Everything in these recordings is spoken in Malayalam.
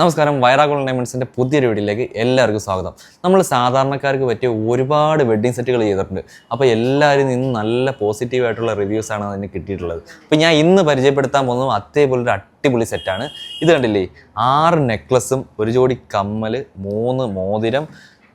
നമസ്കാരം വൈറാഗോൾ ഡയമണ്ട്സിന്റെ പുതിയൊരു വീഡിയോയിലേക്ക് എല്ലാവർക്കും സ്വാഗതം. നമ്മൾ സാധാരണക്കാർക്ക് പറ്റിയ ഒരുപാട് വെഡ്ഡിങ് സെറ്റുകൾ ചെയ്തിട്ടുണ്ട്. അപ്പോൾ എല്ലാവരും നിന്ന് നല്ല പോസിറ്റീവ് ആയിട്ടുള്ള റിവ്യൂസാണ് അതിന് കിട്ടിയിട്ടുള്ളത്. അപ്പോൾ ഞാൻ ഇന്ന് പരിചയപ്പെടുത്താൻ പോകുന്നത് അതേപോലെ ഒരു അടിപൊളി സെറ്റാണ് ഇത് കണ്ടില്ലേ? ആറ് നെക്ലസും ഒരു ജോഡി കമ്മൽ മൂന്ന് മോതിരം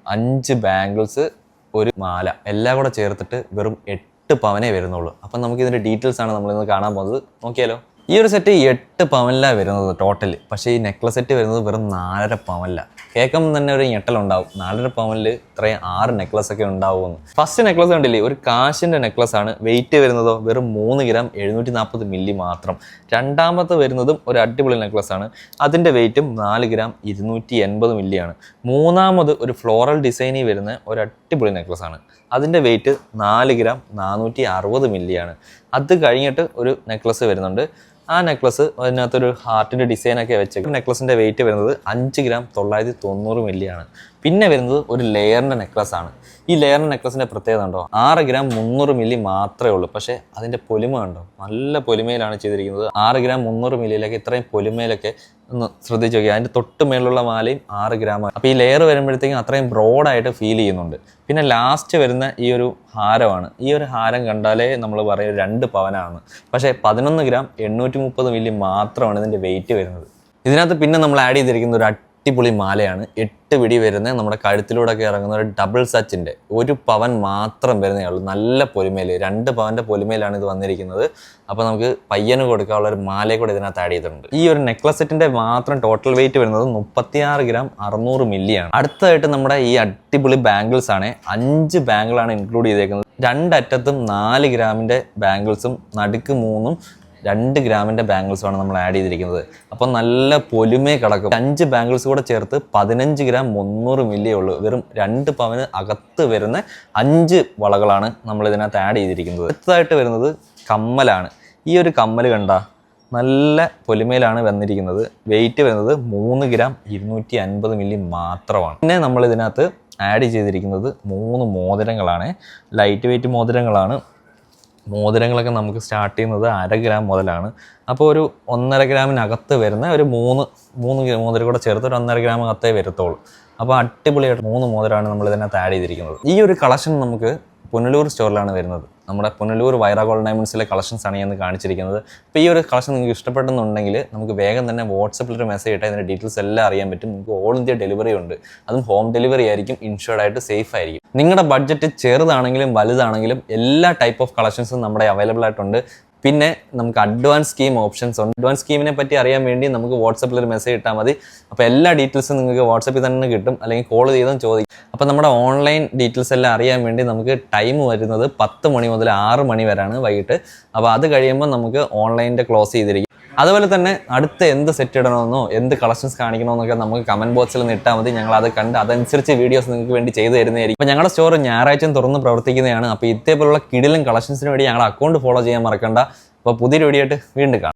അഞ്ച് ബാംഗിൾസ് ഒരു മാല. എല്ലാം കൂടെ ചേർത്തിട്ട് വെറും എട്ട് പവനേ വരുന്നുള്ളൂ. അപ്പം നമുക്ക് ഇതിന്റെ ഡീറ്റെയിൽസ് ആണ് നമ്മളിന്ന് കാണാൻ പോകുന്നത്. നോക്കിയാലോ? ഈ ഒരു സെറ്റ് എട്ട് പവനിലാണ് വരുന്നത് ടോട്ടൽ പക്ഷേ ഈ നെക്ലസ് സെറ്റ് വരുന്നത് വെറും നാലര പവനില. കേൾക്കുമ്പോൾ തന്നെ ഒരു ഞെട്ടലുണ്ടാവും. നാലര പവനിൽ ഇത്രയും ആറ് നെക്ലസ് ഒക്കെ ഉണ്ടാവുമെന്ന്. ഫസ്റ്റ് നെക്ലസ് കണ്ടില്ലേ? ഒരു കാശിന്റെ നെക്ലസ് ആണ്. വെയിറ്റ് വരുന്നതോ വെറും മൂന്ന് ഗ്രാം എഴുന്നൂറ്റി നാൽപ്പത് മില്ലി മാത്രം. രണ്ടാമത്തെ വരുന്നതും ഒരു അടിപൊളി നെക്ലസ് ആണ്. അതിന്റെ വെയിറ്റും നാല് ഗ്രാം ഇരുന്നൂറ്റി എൺപത് മില്ലിയാണ് മൂന്നാമത് ഒരു ഫ്ലോറൽ ഡിസൈനിൽ വരുന്ന ഒരു അടിപൊളി നെക്ലസ് ആണ്. അതിന്റെ വെയിറ്റ് നാല് ഗ്രാം നാനൂറ്റി അറുപത് മില്ലിയാണ് അത് കഴിഞ്ഞിട്ട് ഒരു നെക്ലസ് വരുന്നുണ്ട്. ആ നെക്ലസ് അതിനകത്തൊരു ഹാർട്ടിന്റെ ഡിസൈനൊക്കെ വെച്ചേക്കും നെക്ലസിന്റെ വെയിറ്റ് വരുന്നത് അഞ്ച് ഗ്രാം തൊള്ളായിരത്തി തൊണ്ണൂറ് മില്ലിയാണ് പിന്നെ വരുന്നത് ഒരു ലെയറിന്റെ നെക്ലസ് ആണ്. ഈ ലെയറിന്റെ നെക്ലസിന്റെ പ്രത്യേകത ഉണ്ടോ ആറ് ഗ്രാം മുന്നൂറ് മില്ലി മാത്രമേ ഉള്ളൂ. പക്ഷേ അതിന്റെ പൊലിമ ഉണ്ടോ നല്ല പൊലിമയിലാണ് ചെയ്തിരിക്കുന്നത്. ആറ് ഗ്രാം മുന്നൂറ് മില്ലിയിലൊക്കെ ഇത്രയും പൊലിമയിലൊക്കെ ഒന്ന് ശ്രദ്ധിച്ച് നോക്കിയാൽ അതിന്റെ തൊട്ട് മേലുള്ള മാലയും ആറ് ഗ്രാമാണ് അപ്പോൾ ഈ ലെയർ വരുമ്പോഴത്തേക്കും അത്രയും ബ്രോഡായിട്ട് ഫീൽ ചെയ്യുന്നുണ്ട്. പിന്നെ ലാസ്റ്റ് വരുന്ന ഈ ഒരു ഹാരമാണ്. ഈ ഒരു ഹാരം കണ്ടാലേ നമ്മൾ പറയും രണ്ട് പവനാണ്. പക്ഷേ പതിനൊന്ന് ഗ്രാം എണ്ണൂറ്റി മുപ്പത് മില്ലി മാത്രമാണ് ഇതിന്റെ വെയിറ്റ് വരുന്നത്. ഇതിനകത്ത് പിന്നെ നമ്മൾ ആഡ് ചെയ്തിരിക്കുന്ന ഒരു അടിപൊളി മാലയാണ്. എട്ട് പിടി വരുന്ന നമ്മുടെ കഴുത്തിലൂടെ ഒക്കെ ഇറങ്ങുന്ന ഒരു ഡബിൾ സച്ചിന്റെ. ഒരു പവൻ മാത്രം വരുന്നേ ഉള്ളൂ. നല്ല പൊലിമയിൽ രണ്ട് പവന്റെ പൊലിമയിലാണ് ഇത് വന്നിരിക്കുന്നത്. അപ്പോൾ നമുക്ക് പയ്യന് കൊടുക്കാനുള്ള ഒരു മാലയെ കൂടെ ഇതിനകത്ത് ആഡ് ചെയ്തിട്ടുണ്ട്. ഈ ഒരു നെക്ലസ് സെറ്റിന്റെ മാത്രം ടോട്ടൽ വെയിറ്റ് വരുന്നത് മുപ്പത്തിയാറ് ഗ്രാം അറുന്നൂറ് മില്ലിയാണ്. അടുത്തതായിട്ട് നമ്മുടെ ഈ അടിപൊളി ബാംഗിൾസ് ആണ്. അഞ്ച് ബാംഗിളാണ് ഇൻക്ലൂഡ് ചെയ്തേക്കുന്നത്. രണ്ടറ്റത്തും നാല് ഗ്രാമിന്റെ ബാംഗിൾസും നടുക്ക് മൂന്നും രണ്ട് ഗ്രാമിന്റെ ബാംഗിൾസുമാണ് നമ്മൾ ആഡ് ചെയ്തിരിക്കുന്നത്. അപ്പോൾ നല്ല പൊലിമേ കിടക്കും. അഞ്ച് ബാംഗിൾസ് കൂടെ ചേർത്ത് പതിനഞ്ച് ഗ്രാം മുന്നൂറ് മില്ലിയേ ഉള്ളൂ. വെറും രണ്ട് പവന് അകത്ത് വരുന്ന അഞ്ച് വളകളാണ് നമ്മൾ ഇതിനകത്ത് ആഡ് ചെയ്തിരിക്കുന്നത്. അടുത്തതായിട്ട് വരുന്നത് കമ്മലാണ്. ഈ ഒരു കമ്മൽ കണ്ട നല്ല പൊലിമയിലാണ് വന്നിരിക്കുന്നത്. വെയിറ്റ് വരുന്നത് മൂന്ന് ഗ്രാം ഇരുന്നൂറ്റി അൻപത് മില്ലി മാത്രമാണ്. പിന്നെ നമ്മൾ ഇതിനകത്ത് ആഡ് ചെയ്തിരിക്കുന്നത് മൂന്ന് മോതിരങ്ങളാണ്. Light weight മോതിരങ്ങളാണ്. മോതിരങ്ങളൊക്കെ നമുക്ക് സ്റ്റാർട്ട് ചെയ്യുന്നത് അര ഗ്രാം മുതലാണ്. അപ്പോൾ ഒരു ഒന്നര ഗ്രാമിനകത്ത് വരുന്ന ഒരു മൂന്ന് മൂന്ന് മോതിരം കൂടെ ചേർത്ത് ഒരു ഒന്നര ഗ്രാം അകത്തേ വരത്തുള്ളൂ. അപ്പോൾ അടിപൊളിയായിട്ട് മൂന്ന് മോതിരമാണ് നമ്മൾ ഇതിനകത്ത് ആഡ് ചെയ്തിരിക്കുന്നത്. ഈ ഒരു കളക്ഷൻ നമുക്ക് പുനലൂർ സ്റ്റോറിലാണ് വരുന്നത്. നമ്മുടെ പുനലൂർ വൈറാഗോൾ ഡയമണ്ട്സിലെ കളക്ഷൻസ് ആണ് ഞാൻ കാണിച്ചിരിക്കുന്നത്. അപ്പോൾ ഈ ഒരു കളക്ഷൻ നിങ്ങൾക്ക് ഇഷ്ടപ്പെട്ടെന്നുണ്ടെങ്കിൽ നമുക്ക് വേഗം തന്നെ വാട്സപ്പിൽ ഒരു മെസ്സേജ് ഇട്ടാൽ ഇതിന്റെ ഡീറ്റെയിൽസ് എല്ലാം അറിയാൻ പറ്റും. നമുക്ക് ഓൾ ഇന്ത്യ ഡെലിവറി ഉണ്ട്. അതും ഹോം ഡെലിവറി ആയിരിക്കും ഇൻഷുർഡ് ആയിട്ട് സേഫ് ആയിരിക്കും. നിങ്ങളുടെ ബഡ്ജറ്റ് ചെറുതാണെങ്കിലും വലുതാണെങ്കിലും എല്ലാ ടൈപ്പ് ഓഫ് കളക്ഷൻസും നമ്മുടെ അവൈലബിൾ ആയിട്ടുണ്ട്. പിന്നെ നമുക്ക് അഡ്വാൻസ് സ്കീം ഓപ്ഷൻസ് ഉണ്ട്. അഡ്വാൻസ് സ്കീമിനെ പറ്റി അറിയാൻ വേണ്ടി നമുക്ക് വാട്സപ്പിൽ ഒരു മെസ്സേജ് ഇട്ടാൽ മതി. അപ്പോൾ എല്ലാ ഡീറ്റെയിൽസും നിങ്ങൾക്ക് വാട്സപ്പിൽ തന്നെ കിട്ടും. അല്ലെങ്കിൽ കോൾ ചെയ്തും ചോദിക്കും. അപ്പോൾ നമ്മുടെ ഓൺലൈൻ ഡീറ്റെയിൽസ് എല്ലാം അറിയാൻ വേണ്ടി നമുക്ക് ടൈം വരുന്നത് പത്ത് മണി മുതൽ ആറ് മണി വരെയാണ് വൈകിട്ട്. അപ്പോൾ അത് കഴിയുമ്പോൾ നമുക്ക് ഓൺലൈനിന്റെ ക്ലോസ് ചെയ്തിരിക്കും. അതുപോലെ തന്നെ അടുത്ത എന്ത് സെറ്റ് ഇടണമെന്നോ എന്ത് കളക്ഷൻസ് കാണിക്കണമെന്നൊക്കെ നമുക്ക് കമന്റ് ബോക്സിൽ നിന്ന് ഇട്ടാൽ മതി. ഞങ്ങൾ അത് കണ്ട് അതനുസരിച്ച് വീഡിയോസ് നിങ്ങൾക്ക് വേണ്ടി ചെയ്തു തരുന്നതായിരിക്കും. അപ്പോൾ ഞങ്ങളുടെ സ്റ്റോർ ഞായറാഴ്ചയും തുറന്ന് പ്രവർത്തിക്കുന്നതാണ്. അപ്പോൾ ഇതേപോലുള്ള കിടിലും കളക്ഷൻസിന് വേണ്ടി ഞങ്ങളുടെ അക്കൗണ്ട് ഫോളോ ചെയ്യാൻ മറക്കണ്ട. അപ്പോൾ പുതിയൊരു വീഡിയോ ആയിട്ട് വീണ്ടും കാണാം.